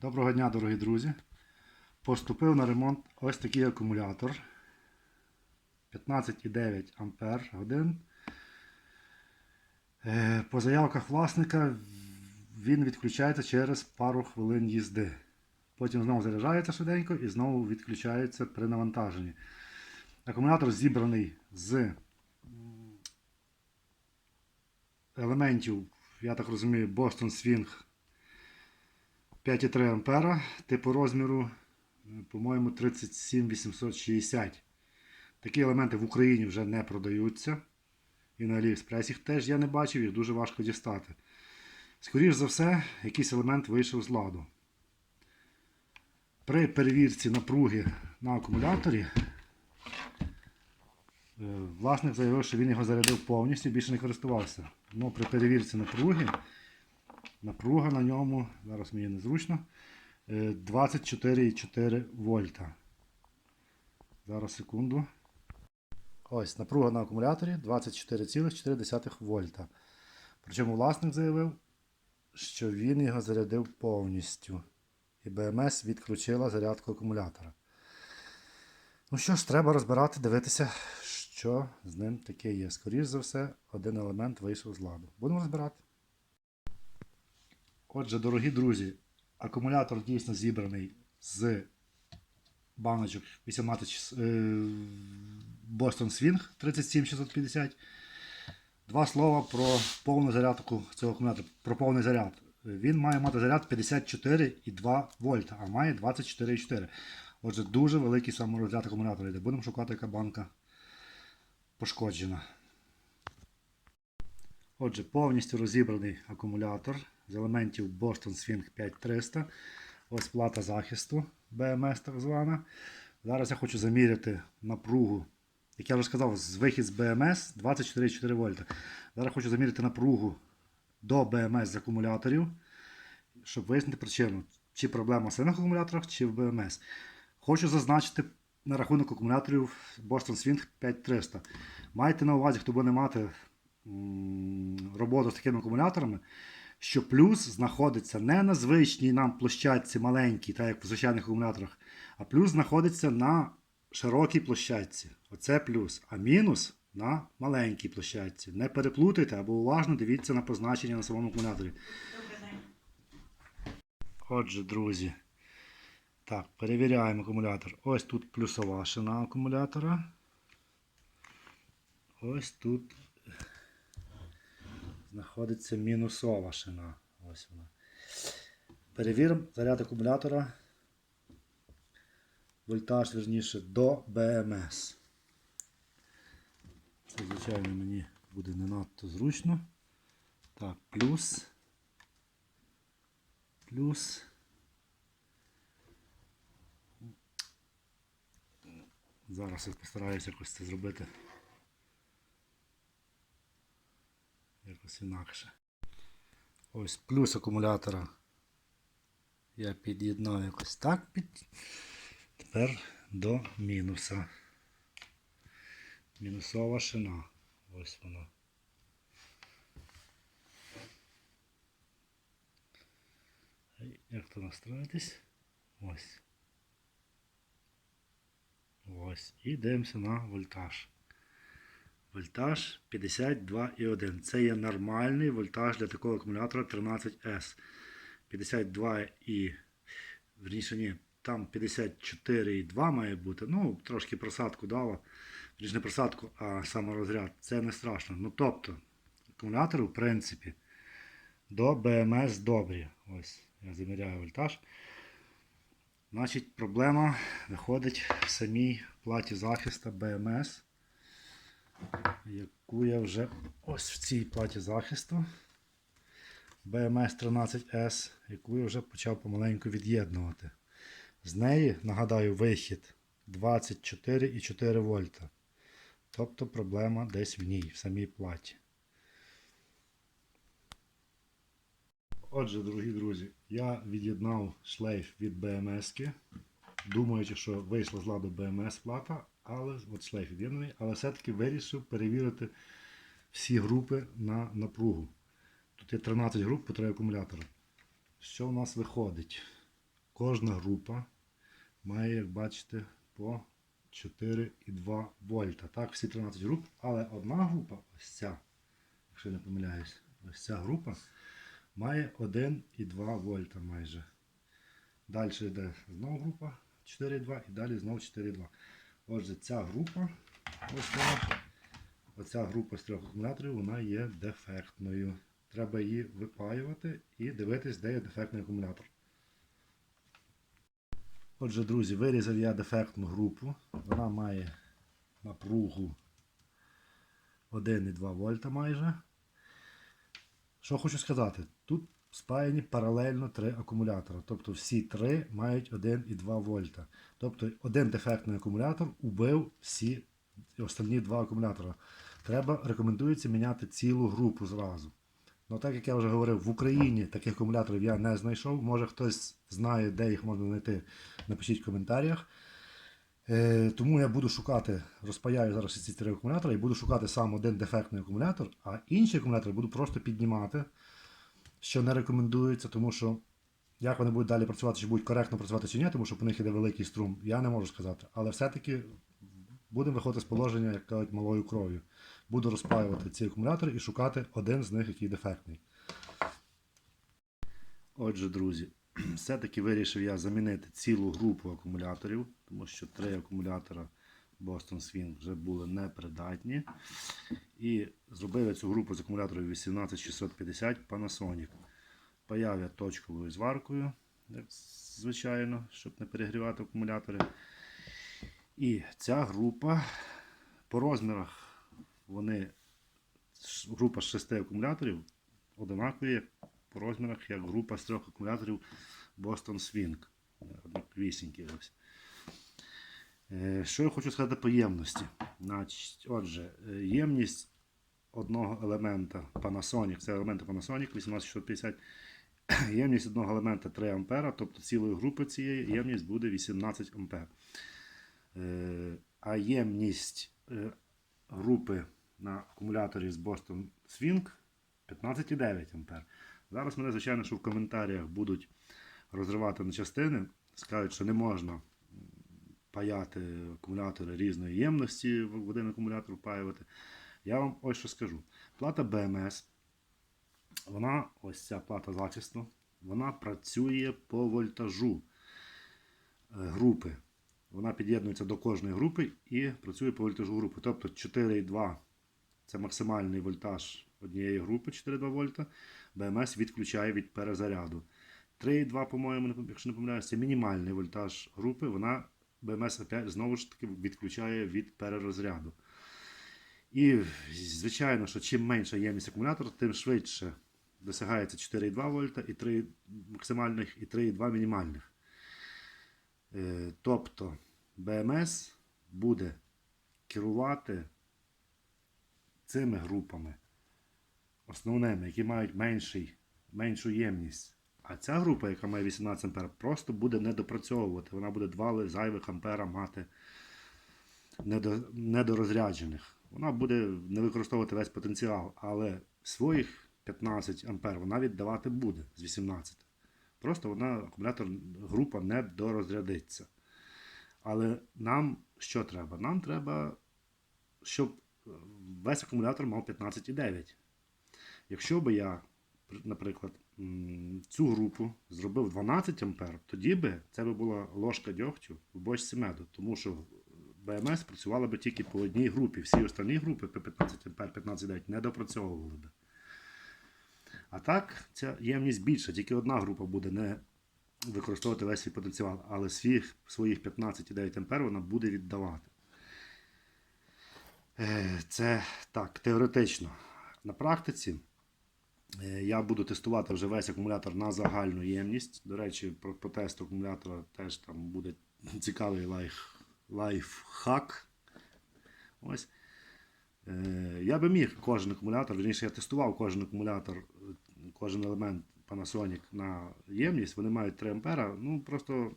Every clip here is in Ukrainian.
Доброго дня, дорогі друзі. Поступив на ремонт ось такий акумулятор 15,9 Ампер годин. Е, По заявках власника він відключається через пару хвилин їзди. Потім знову заряджається швиденько і знову відключається при навантаженні. Акумулятор зібраний з елементів, я так розумію, Boston Swing 5,3 ампера, типу розміру, е, по-моєму, 37860. Такі елементи в Україні вже не продаються. І на Аліекспресі їх теж я не бачив, їх дуже важко дістати. Скоріше за все, якийсь елемент вийшов з ладу. При перевірці напруги на акумуляторі е, власник заявив, що він його зарядив повністю більше не користувався. Ну, при перевірці напруги Напруга на ньому, зараз мені незручно, е, 24,4 вольта. Зараз секунду. Ось напруга на акумуляторі 24,4 вольта. Причому власник заявив, що він його зарядив повністю. І БМС відключила зарядку акумулятора. Ну що ж, треба розбирати, дивитися, що з ним таке є. Скоріше за все, один елемент вийшов з ладу. Будемо розбирати. Отже, дорогі друзі, акумулятор дійсно зібраний з баночок 18 е, Boston Swing 37650. Два слова про повну зарядку цього акумулятора, про повний заряд. Він має мати заряд 54,2 вольта, а має 24,4. Отже, дуже великий саморозряд акумулятора йде. Будемо шукати, яка банка пошкоджена. Отже, повністю розібраний акумулятор з елементів Boston Swing 5300. Ось плата захисту BMS так звана. Зараз я хочу заміряти напругу. Як я вже сказав, з вихід з BMS 24,4 вольта. Зараз хочу заміряти напругу до BMS з акумуляторів, щоб вияснити причину, чи проблема в самих акумуляторах, чи в BMS. Хочу зазначити на рахунок акумуляторів Boston Swing 5300. Майте на увазі, хто буде мати роботу з такими акумуляторами, що плюс знаходиться не на звичній нам площадці маленькій, так як в звичайних акумуляторах, а плюс знаходиться на широкій площадці. Оце плюс. А мінус на маленькій площадці. Не переплутайте або уважно дивіться на позначення на самому акумуляторі. Отже, друзі. Так, перевіряємо акумулятор. Ось тут плюсова шина акумулятора. Ось тут знаходиться мінусова шина. Ось вона. Перевіримо заряд акумулятора. Вольтаж, верніше, до БМС. Це, звичайно, мені буде не надто зручно. Так, плюс. Плюс. Зараз я постараюся якось це зробити. Якось інакше. Ось плюс акумулятора. Я під'єднав якось так під. Тепер до мінуса. Мінусова шина. Ось вона. Як то настроїтись? Ось. Ось. І дивимося на вольтаж. Вольтаж 52,1. Це є нормальний вольтаж для такого акумулятора 13S. 52 і. Верніше, ні, там 54,2 має бути. Ну, трошки просадку дало. Верніше, не просадку, а саморозряд. Це не страшно. Ну, тобто, акумулятори, в принципі, до БМС добрі. Ось, я заміряю вольтаж. Значить, проблема виходить в самій платі захисту БМС, яку я вже ось в цій платі захисту BMS 13S, яку я вже почав помаленьку від'єднувати. З неї, нагадаю, вихід 24,4 вольта. Тобто проблема десь в ній, в самій платі. Отже, дорогі друзі, я від'єднав шлейф від BMS, думаючи, що вийшла з ладу BMS плата, але от шлейф від'єднаний, але все-таки вирішив перевірити всі групи на напругу. Тут є 13 груп по 3 акумулятора. Що у нас виходить? кожна група має, як бачите, по 4,2 вольта. Так, всі 13 груп, але одна група, ось ця, якщо я не помиляюсь, ось ця група має 1,2 вольта майже. Далі йде знову група 4,2 і далі знову 4,2. Отже, ця група, ось вона, оця група з трьох акумуляторів, вона є дефектною. Треба її випаювати і дивитись, де є дефектний акумулятор. Отже, друзі, вирізав я дефектну групу. Вона має напругу 1,2 вольта майже. Що хочу сказати? Тут спаяні паралельно три акумулятори. Тобто всі три мають 1,2 вольта. Тобто один дефектний акумулятор убив всі останні два акумулятора. Треба, рекомендується міняти цілу групу зразу. Ну, так як я вже говорив, в Україні таких акумуляторів я не знайшов. Може хтось знає, де їх можна знайти, напишіть в коментарях. Е, тому я буду шукати, розпаяю зараз ці три акумулятори і буду шукати сам один дефектний акумулятор, а інші акумулятори буду просто піднімати, що не рекомендується, тому що як вони будуть далі працювати, чи будуть коректно працювати чи ні, тому що по них іде великий струм, я не можу сказати. Але все-таки будемо виходити з положення, як кажуть, малою кров'ю. Буду розпаювати ці акумулятори і шукати один з них, який дефектний. Отже, друзі, все-таки вирішив я замінити цілу групу акумуляторів, тому що три акумулятора Boston Swing вже були непридатні. І зробив я цю групу з акумуляторів 18650 Panasonic. Паяв точковою зваркою, звичайно, щоб не перегрівати акумулятори. І ця група по розмірах вони група з 6 акумуляторів одинакові по розмірах, як група з трьох акумуляторів Boston Swing. Однаковісінькі ось. Е, Що я хочу сказати по ємності? Значить, отже, е, ємність одного елемента Panasonic, це елементи Panasonic 18650. Ємність одного елемента 3 А, тобто цілої групи цієї ємність буде 18 А. Е, А ємність групи на акумуляторі з Boston Swing 15,9 А. Зараз мене, звичайно, що в коментарях будуть розривати на частини, скажуть, що не можна паяти акумулятори різної ємності в один акумулятор впаювати. Я вам ось що скажу. Плата BMS, вона, ось ця плата захисту, вона працює по вольтажу е, групи. Вона під'єднується до кожної групи і працює по вольтажу групи. Тобто 4,2 це максимальний вольтаж однієї групи 4,2 вольта. БМС відключає від перезаряду. 3,2, по-моєму, якщо не помиляюся, це мінімальний вольтаж групи. Вона БМС знову ж таки відключає від перерозряду. І, звичайно, що чим менша ємність акумулятора, тим швидше досягається 4,2 вольта і 3 максимальних і 3,2 мінімальних. Е, Тобто БМС буде керувати цими групами, основними, які мають менший, меншу ємність. А ця група, яка має 18 А, просто буде недопрацьовувати. Вона буде 2 зайвих ампера мати недорозряджених. Вона буде не використовувати весь потенціал, але своїх 15 ампер вона віддавати буде з 18. Просто вона акумулятор група не дорозрядиться. Але нам що треба? Нам треба, щоб е, весь акумулятор мав 15,9. Якщо би я, наприклад, цю групу зробив 12 ампер, тоді би це би була ложка дьогтю в бочці меду, тому що БМС працювала би тільки по одній групі. Всі останні групи по 15 ампер, 15,9 не допрацьовували би. А так, ця ємність більша, тільки одна група буде не використовувати весь свій потенціал, але своїх, своїх 15,9 ампер вона буде віддавати. Е, Це так, теоретично. На практиці я буду тестувати вже весь акумулятор на загальну ємність. До речі, про, по тесту акумулятора теж там буде цікавий лайф, лайфхак. Ось. Е, Я би міг кожен акумулятор, вірніше, я тестував кожен акумулятор, е, кожен елемент Panasonic на ємність. Вони мають 3 ампера. Ну просто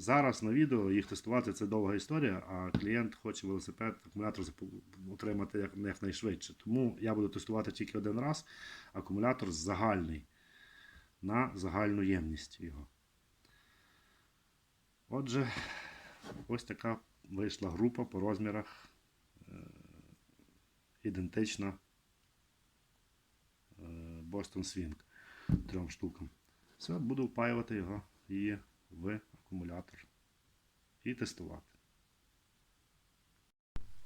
зараз на відео їх тестувати це довга історія, а клієнт хоче велосипед, акумулятор отримати як, якнайшвидше. Тому я буду тестувати тільки один раз акумулятор загальний на загальну ємність його. Отже, ось така вийшла група по розмірах е, ідентична е, Boston Swing трьом штукам. Все, буду впаювати його і в акумулятор і тестувати.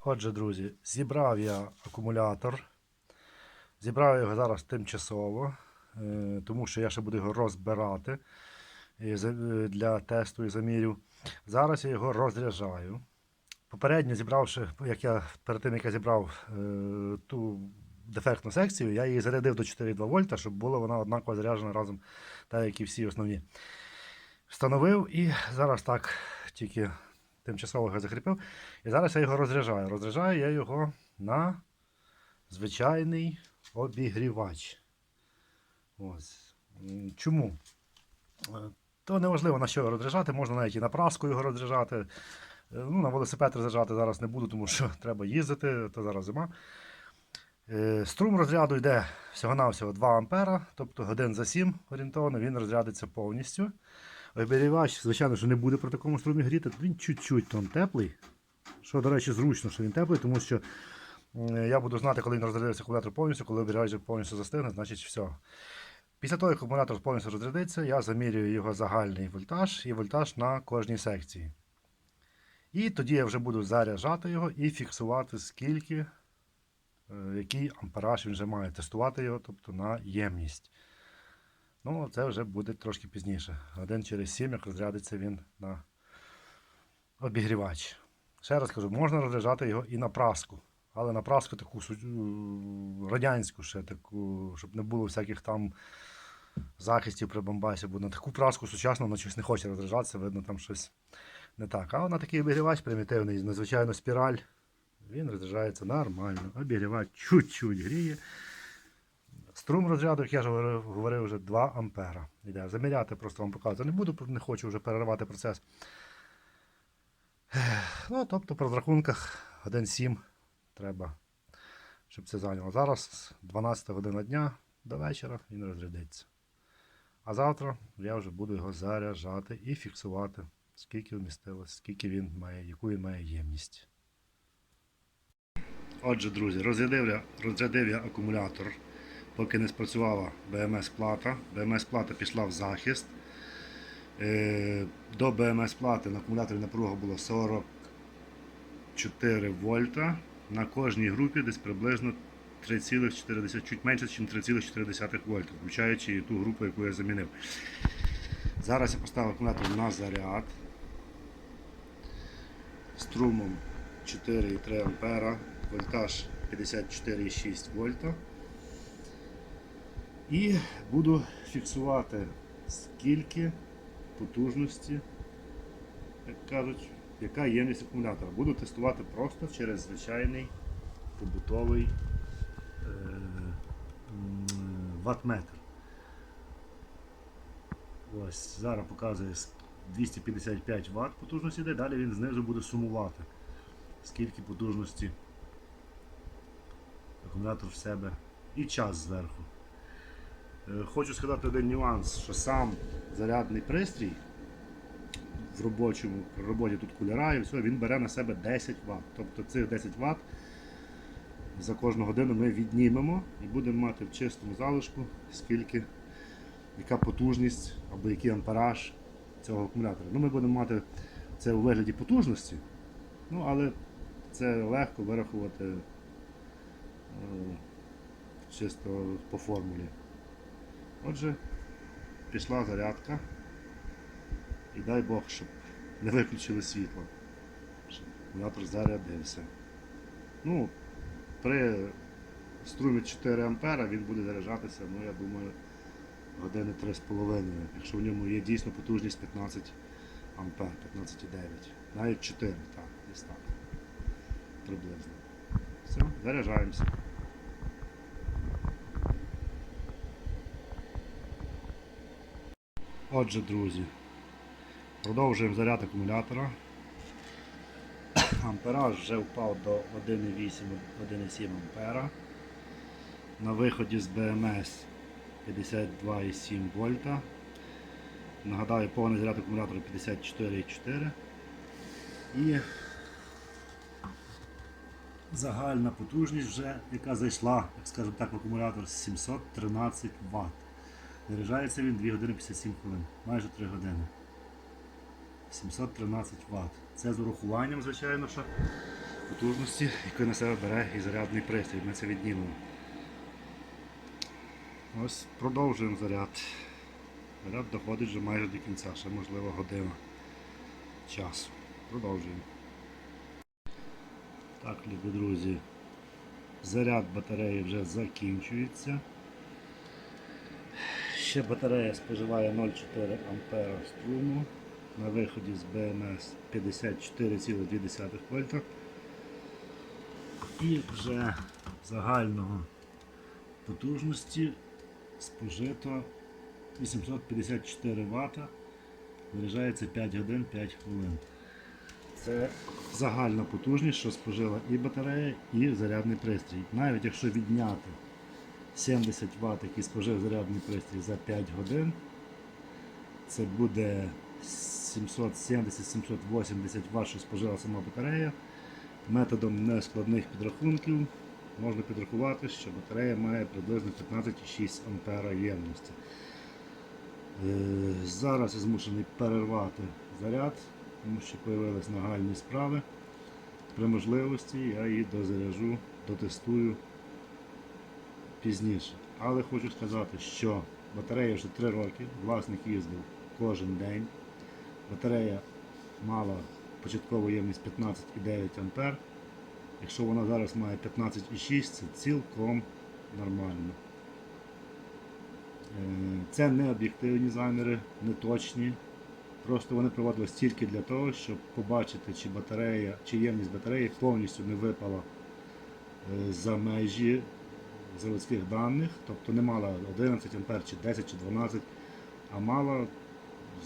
Отже, друзі, зібрав я акумулятор. Зібрав його зараз тимчасово, е, тому що я ще буду його розбирати е, для тесту і замірів. Зараз я його розряджаю. Попередньо зібравши, як я перед тим, як я зібрав е, ту дефектну секцію, я її зарядив до 4,2 вольта, щоб була вона однаково заряджена разом, так як і всі основні. Встановив і зараз так тільки тимчасово його закріпив. І зараз я його розряджаю. Розряджаю я його на звичайний обігрівач. Ось. Чому? Е, То неважливо на що його розряджати, можна навіть і на праску його розряджати. Е, Ну, на велосипед розряджати зараз не буду, тому що треба їздити, то зараз зима. Е, Струм розряду йде всього-навсього 2 ампера, тобто годин за 7 орієнтовно, він розрядиться повністю. Обігрівач, звичайно, що не буде при такому струмі гріти, він чуть-чуть там теплий. Що, до речі, зручно, що він теплий, тому що я буду знати, коли він розрядиться акумулятор повністю, коли обігрівач повністю застигне, значить все. Після того, як акумулятор повністю розрядиться, я замірюю його загальний вольтаж і вольтаж на кожній секції. І тоді я вже буду заряджати його і фіксувати, скільки, е, який ампераж він вже має. Тестувати його, тобто на ємність. Ну, це вже буде трошки пізніше. Один через 7, як розрядиться він на обігрівач. Ще раз кажу, можна розряджати його і на праску. Але на праску таку радянську ще таку, щоб не було всяких там захистів при бомбасі, бо на таку праску сучасну воно щось не хоче розряджатися, видно там щось не так. А на такий обігрівач примітивний, надзвичайно спіраль, він розряджається нормально. Обігрівач чуть-чуть гріє. Струм розряду, як я ж говорив вже 2 ампера. Іде. Заміряти просто вам показувати. Не буду, не хочу вже переривати процес. Ну, тобто, по розрахунках 1,7 треба, щоб це зайняло. Зараз 12 година дня до вечора він розрядиться. А завтра я вже буду його заряджати і фіксувати, скільки вмістилось, скільки він має, яку він має ємність. Отже, друзі, розрядив я, розрядив я акумулятор, поки не спрацювала БМС-плата. БМС-плата пішла в захист. Е, До БМС-плати на акумуляторі напруга було 44 вольта. На кожній групі десь приблизно 3,4, чуть менше, ніж 3,4 вольта, включаючи і ту групу, яку я замінив. Зараз я поставив акумулятор на заряд струмом 4,3 ампера, вольтаж 54,6 вольта. І буду фіксувати скільки потужності, як кажуть, яка ємність акумулятора. Буду тестувати просто через звичайний побутовий е, м, ваттметр. Ось, зараз показує 255 Вт потужності йде, далі він знизу буде сумувати, скільки потужності акумулятор в себе і час зверху. Е, Хочу сказати один нюанс, що сам зарядний пристрій в робочому, при роботі тут кулера і все, він бере на себе 10 Вт. Тобто цих 10 Вт за кожну годину ми віднімемо і будемо мати в чистому залишку, скільки, яка потужність або який ампераж цього акумулятора. Ну, Ми будемо мати це у вигляді потужності, ну, але це легко вирахувати е, чисто по формулі. Отже, пішла зарядка. І дай Бог, щоб не виключили світло. Щоб акумулятор зарядився. Ну, при струмі 4 ампера він буде заряджатися, ну я думаю, години 3,5, якщо в ньому є дійсно потужність 15 ампер, 15,9. Навіть 4, так, десь так. Приблизно. Все, заряджаємося. Отже, друзі, продовжуємо заряд акумулятора. Ампераж вже впав до 1,8-1,7 ампера. На виході з БМС 52,7 вольта. Нагадаю, повний заряд акумулятора 54,4. І загальна потужність вже, яка зайшла, як скажемо так, в акумулятор 713 Вт. Заряджається він 2 години 57 хвилин, майже 3 години. 713 Вт. Це з урахуванням, звичайно, що потужності, яку на себе бере і зарядний пристрій. Ми це віднімемо. Ось продовжуємо заряд. Заряд доходить вже майже до кінця, ще можливо година часу. Продовжуємо. Так, любі друзі, заряд батареї вже закінчується. Ще батарея споживає 0,4 ампера струму. На виході з БМС 54,2 вольта. І вже загального потужності спожито 854 Вт. Заряджається 5 годин 5 хвилин. Це загальна потужність, що спожила і батарея, і зарядний пристрій. Навіть якщо відняти 70 Вт, які спожив зарядний пристрій за 5 годин, це буде 770-780 Вт, що спожила сама батарея. Методом нескладних підрахунків можна підрахувати, що батарея має приблизно 15,6 ампера ємності. Е, Зараз я змушений перервати заряд, тому що з'явились нагальні справи. При можливості я її дозаряжу, дотестую пізніше. Але хочу сказати, що батарея вже 3 роки, власник їздив кожен день. Батарея мала початкову ємність 15,9 А. Якщо вона зараз має 15,6, це цілком нормально. Е, Це не об'єктивні заміри, не точні. Просто вони проводились тільки для того, щоб побачити, чи батарея, чи ємність батареї повністю не випала е, за межі заводських даних, тобто не мала 11 А чи 10 чи 12, а мала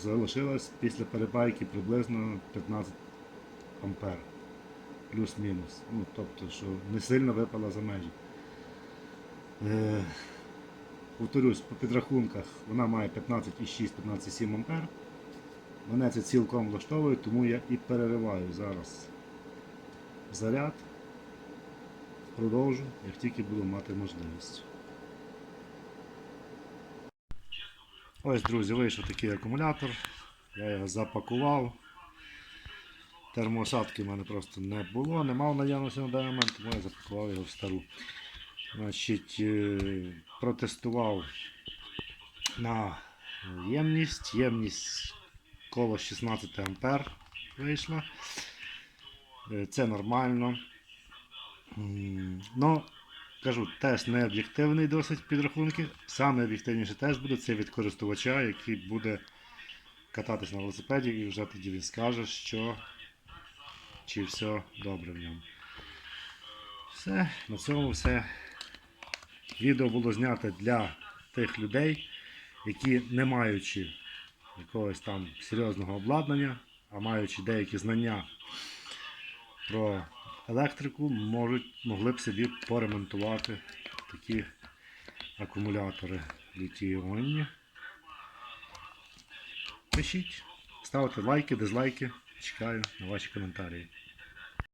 залишилась після перепайки приблизно 15 ампер. Плюс-мінус. Ну, тобто, що не сильно випала за межі. Е, повторюсь, по підрахунках вона має 15,6-15,7 ампер. Мене це цілком влаштовує, тому я і перериваю зараз заряд. Продовжу, як тільки буду мати можливість. Ось, друзі, вийшов такий акумулятор. Я його запакував. Термоосадки в мене просто не було, не мав наявності на даний момент, тому я запакував його в стару. Значить, е, протестував на ємність. Ємність коло 16 ампер вийшла. Е, Це нормально. Ну, кажу, тест не об'єктивний досить підрахунки. Саме об'єктивніше теж буде це від користувача, який буде кататись на велосипеді і вже тоді він скаже, що чи все добре в ньому. Все, на цьому все. Відео було знято для тих людей, які не маючи якогось там серйозного обладнання, а маючи деякі знання про електрику, можуть, могли б собі поремонтувати такі акумулятори літій-іонні. Пишіть, ставте лайки, дизлайки. Чекаю на ваші коментарі.